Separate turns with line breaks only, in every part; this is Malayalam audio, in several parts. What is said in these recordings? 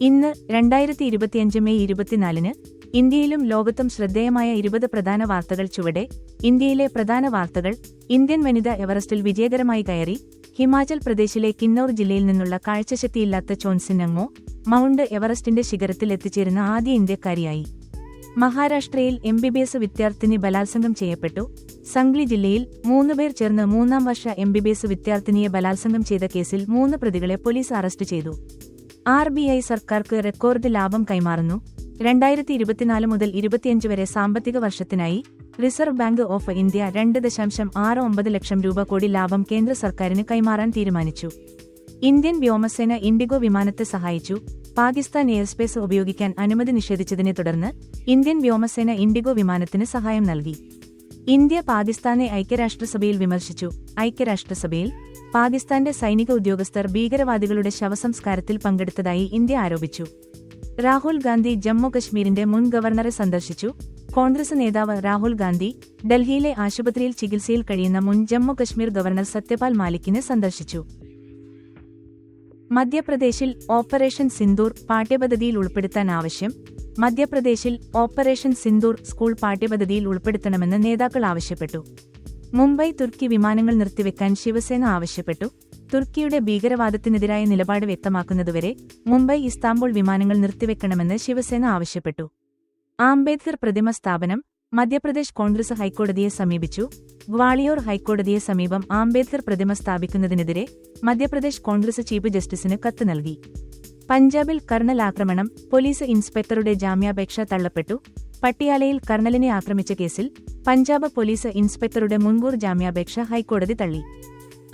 ഇന്ന് രണ്ടായിരത്തി ഇരുപത്തിയഞ്ച് മെയ് ഇരുപത്തിനാലിന് ഇന്ത്യയിലും ലോകത്തും ശ്രദ്ധേയമായ ഇരുപത് പ്രധാന വാർത്തകൾ ചുവടെ ഇന്ത്യയിലെ പ്രധാന വാർത്തകൾ ഇന്ത്യൻ വനിത എവറസ്റ്റിൽ വിജയകരമായി കയറി ഹിമാചൽ പ്രദേശിലെ കിന്നൌർ ജില്ലയിൽ നിന്നുള്ള കാഴ്ചശക്തിയില്ലാത്ത ചോൺസിനങ്ങോ മൗണ്ട് എവറസ്റ്റിന്റെ ശിഖരത്തിൽ എത്തിച്ചേരുന്ന ആദ്യ ഇന്ത്യക്കാരിയായി. മഹാരാഷ്ട്രയിൽ എം ബി ബി എസ് വിദ്യാർത്ഥിനി ബലാത്സംഗം ചെയ്യപ്പെട്ടു. സംഗ്ലി ജില്ലയിൽ മൂന്നുപേർ ചേർന്ന് മൂന്നാം വർഷ എം ബി ബി എസ് വിദ്യാർത്ഥിനിയെ ബലാത്സംഗം ചെയ്ത കേസിൽ മൂന്ന് പ്രതികളെ പോലീസ് അറസ്റ്റ് ചെയ്തു. ആർ ബി ഐ സർക്കാർക്ക് റെക്കോർഡ് ലാഭം കൈമാറുന്നു. രണ്ടായിരത്തി ഇരുപത്തിനാല് മുതൽ ഇരുപത്തിയഞ്ച് വരെ സാമ്പത്തിക വർഷത്തിനായി റിസർവ് ബാങ്ക് ഓഫ് ഇന്ത്യ രണ്ട് ദശാംശം ആറ് ഒമ്പത് ലക്ഷം രൂപ കോടി ലാഭം കേന്ദ്ര സർക്കാരിന് കൈമാറാൻ തീരുമാനിച്ചു. ഇന്ത്യൻ വ്യോമസേന ഇൻഡിഗോ വിമാനത്തെ സഹായിച്ചു. പാകിസ്ഥാൻ എയർസ്പേസ് ഉപയോഗിക്കാൻ അനുമതി നിഷേധിച്ചതിനെ തുടർന്ന് ഇന്ത്യൻ വ്യോമസേന ഇൻഡിഗോ വിമാനത്തിന് സഹായം നൽകി. ഇന്ത്യ പാകിസ്ഥാനെ ഐക്യരാഷ്ട്രസഭയിൽ വിമർശിച്ചു. ഐക്യരാഷ്ട്രസഭയിൽ പാകിസ്ഥാന്റെ സൈനിക ഉദ്യോഗസ്ഥർ ഭീകരവാദികളുടെ ശവസംസ്കാരത്തിൽ പങ്കെടുത്തതായി ഇന്ത്യ ആരോപിച്ചു. രാഹുൽ ഗാന്ധി ജമ്മു കശ്മീരിന്റെ മുൻ ഗവർണറെ സന്ദർശിച്ചു. കോൺഗ്രസ് നേതാവ് രാഹുൽ ഗാന്ധി ഡൽഹിയിലെ ആശുപത്രിയിൽ ചികിത്സയിൽ കഴിയുന്ന മുൻ ജമ്മു കശ്മീർ ഗവർണർ സത്യപാൽ മാലിക്കിനെ സന്ദർശിച്ചു. മധ്യപ്രദേശിൽ ഓപ്പറേഷൻ സിന്ദൂർ പാഠ്യപദ്ധതിയിൽ ഉൾപ്പെടുത്താൻ ആവശ്യം. മധ്യപ്രദേശിൽ ഓപ്പറേഷൻ സിന്ദൂർ സ്കൂൾ പാഠ്യപദ്ധതിയിൽ ഉൾപ്പെടുത്തണമെന്ന് നേതാക്കൾ ആവശ്യപ്പെട്ടു. മുംബൈ തുർക്കി വിമാനങ്ങൾ നിർത്തിവെക്കാൻ ശിവസേന ആവശ്യപ്പെട്ടു. തുർക്കിയുടെ ഭീകരവാദത്തിനെതിരായ നിലപാട് വ്യക്തമാക്കുന്നതുവരെ മുംബൈ ഇസ്താംബുൾ വിമാനങ്ങൾ നിർത്തിവെക്കണമെന്ന് ശിവസേന ആവശ്യപ്പെട്ടു. ആംബേദ്കർ പ്രതിമ സ്ഥാപനം മധ്യപ്രദേശ് കോൺഗ്രസ് ഹൈക്കോടതിയെ സമീപിച്ചു. ഗ്വാളിയോർ ഹൈക്കോടതിയെ സമീപം ആംബേദ്കർ പ്രതിമ സ്ഥാപിക്കുന്നതിനെതിരെ മധ്യപ്രദേശ് കോൺഗ്രസ് ചീഫ് ജസ്റ്റിസിന് കത്ത് നൽകി. പഞ്ചാബിൽ കർണൽ ആക്രമണം പോലീസ് ഇൻസ്പെക്ടറുടെ ജാമ്യാപേക്ഷ തള്ളപ്പെട്ടു. പട്ടിയാലയിൽ കർണലിനെ ആക്രമിച്ച കേസിൽ പഞ്ചാബ് പോലീസ് ഇൻസ്പെക്ടറുടെ മുൻകൂർ ജാമ്യാപേക്ഷ ഹൈക്കോടതി തള്ളി.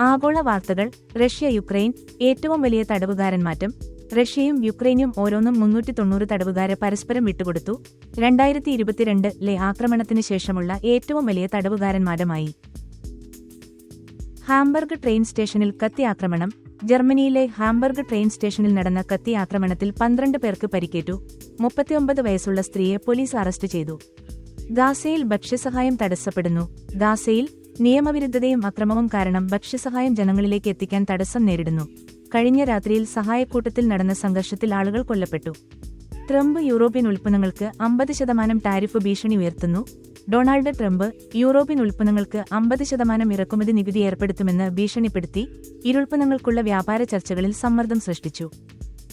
ആഗോള വാർത്തകൾ റഷ്യ യുക്രൈൻ ഏറ്റവും വലിയ തടവുകാരൻ മാറ്റം റഷ്യയും യുക്രൈനും ഓരോന്നും മുന്നൂറ്റി തൊണ്ണൂറ് തടവുകാരെ പരസ്പരം വിട്ടുകൊടുത്തു. രണ്ടായിരത്തി ഇരുപത്തിരണ്ടിലെ ആക്രമണത്തിന് ശേഷമുള്ള ഏറ്റവും വലിയ തടവുകാരന്മാരുമായി. ഹാംബർഗ് ട്രെയിൻ സ്റ്റേഷനിൽ കത്തി ആക്രമണം ജർമ്മനിയിലെ ഹാംബർഗ് ട്രെയിൻ സ്റ്റേഷനിൽ നടന്ന കത്തി ആക്രമണത്തിൽ പന്ത്രണ്ട് പേർക്ക് പരിക്കേറ്റു. മുപ്പത്തിയൊമ്പത് വയസ്സുള്ള സ്ത്രീയെ പോലീസ് അറസ്റ്റ് ചെയ്തു. ഗാസയിൽ ഭക്ഷ്യസഹായം തടസ്സപ്പെടുന്നു. ഗാസയിൽ നിയമവിരുദ്ധതയും അക്രമവും കാരണം ഭക്ഷ്യസഹായം ജനങ്ങളിലേക്ക് എത്തിക്കാൻ തടസ്സം നേരിടുന്നു. കഴിഞ്ഞ രാത്രിയിൽ സഹായക്കൂട്ടത്തിൽ നടന്ന സംഘർഷത്തിൽ ആളുകൾ കൊല്ലപ്പെട്ടു. ട്രംപ് യൂറോപ്യൻ ഉൽപ്പന്നങ്ങൾക്ക് അമ്പത് ശതമാനം ടാരിഫ് ഭീഷണി ഉയർത്തുന്നു. ഡൊണാൾഡ് ട്രംപ് യൂറോപ്യൻ ഉൽപ്പന്നങ്ങൾക്ക് അമ്പത് ശതമാനം ഇറക്കുമതി നികുതി ഏർപ്പെടുത്തുമെന്ന് ഭീഷണിപ്പെടുത്തി ഇരുൽപ്പന്നങ്ങൾക്കുള്ള വ്യാപാര ചർച്ചകളിൽ സമ്മർദ്ദം സൃഷ്ടിച്ചു.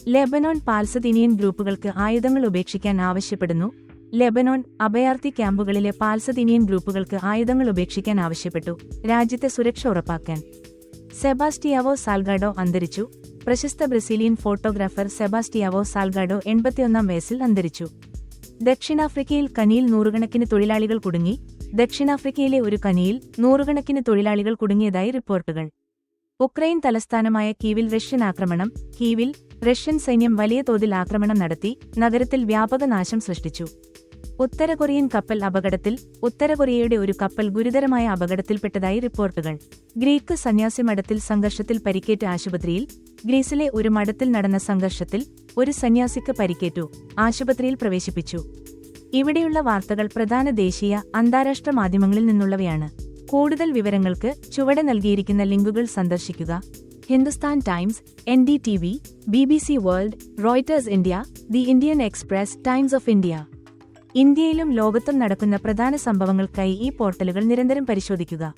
ലെബനോൺ പാൽസതീനിയൻ ഗ്രൂപ്പുകൾക്ക് ആയുധങ്ങൾ ഉപേക്ഷിക്കാൻ ആവശ്യപ്പെടുന്നു. ലെബനോൺ അഭയാർത്ഥി ക്യാമ്പുകളിലെ പാൽസതീനിയൻ ഗ്രൂപ്പുകൾക്ക് ആയുധങ്ങൾ ഉപേക്ഷിക്കാൻ ആവശ്യപ്പെട്ടു. രാജ്യത്തെ സുരക്ഷ ഉറപ്പാക്കാൻ. സെബാസ്റ്റിയാവോ സാൽഗാഡോ അന്തരിച്ചു. പ്രശസ്ത ബ്രസീലിയൻ ഫോട്ടോഗ്രാഫർ സെബാസ്റ്റിയാവോ സാൽഗാഡോ എൺപത്തിയൊന്നാം വയസ്സിൽ അന്തരിച്ചു. ദക്ഷിണാഫ്രിക്കയിൽ കനിയിൽ നൂറുകണക്കിന് തൊഴിലാളികൾ കുടുങ്ങി ദക്ഷിണാഫ്രിക്കയിലെ ഒരു കനിയിൽ നൂറുകണക്കിന് തൊഴിലാളികൾ കുടുങ്ങിയതായി റിപ്പോർട്ടുകൾ. ഉക്രൈൻ തലസ്ഥാനമായ കീവിൽ റഷ്യൻ ആക്രമണം കീവിൽ റഷ്യൻ സൈന്യം വലിയ തോതിൽ ആക്രമണം നടത്തി നഗരത്തിൽ വ്യാപക നാശം സൃഷ്ടിച്ചു. ഉത്തര കൊറിയൻ കപ്പൽ അപകടത്തിൽ ഉത്തര കൊറിയയുടെ ഒരു കപ്പൽ ഗുരുതരമായ അപകടത്തിൽപ്പെട്ടതായി റിപ്പോർട്ടുകൾ. ഗ്രീക്ക് സന്യാസി മഠത്തിൽ സംഘർഷത്തിൽ പരിക്കേറ്റ ആശുപത്രിയിൽ ഗ്രീസിലെ ഒരു മഠത്തിൽ നടന്ന സംഘർഷത്തിൽ ഒരു സന്യാസിക്ക് പരിക്കേറ്റു ആശുപത്രിയിൽ പ്രവേശിപ്പിച്ചു. ഇവിടെയുള്ള വാർത്തകൾ പ്രധാന ദേശീയ അന്താരാഷ്ട്ര മാധ്യമങ്ങളിൽ നിന്നുള്ളവയാണ്. കൂടുതൽ വിവരങ്ങൾക്ക് ചുവടെ നൽകിയിരിക്കുന്ന ലിങ്കുകൾ സന്ദർശിക്കുക. Hindustan Times N D T V B B C World Reuters India the Indian Express Times of India. ഇന്ത്യയിലും ലോകത്തും നടക്കുന്ന പ്രധാന സംഭവങ്ങൾക്കായി ഈ പോർട്ടലുകൾ നിരന്തരം പരിശോധിക്കുക.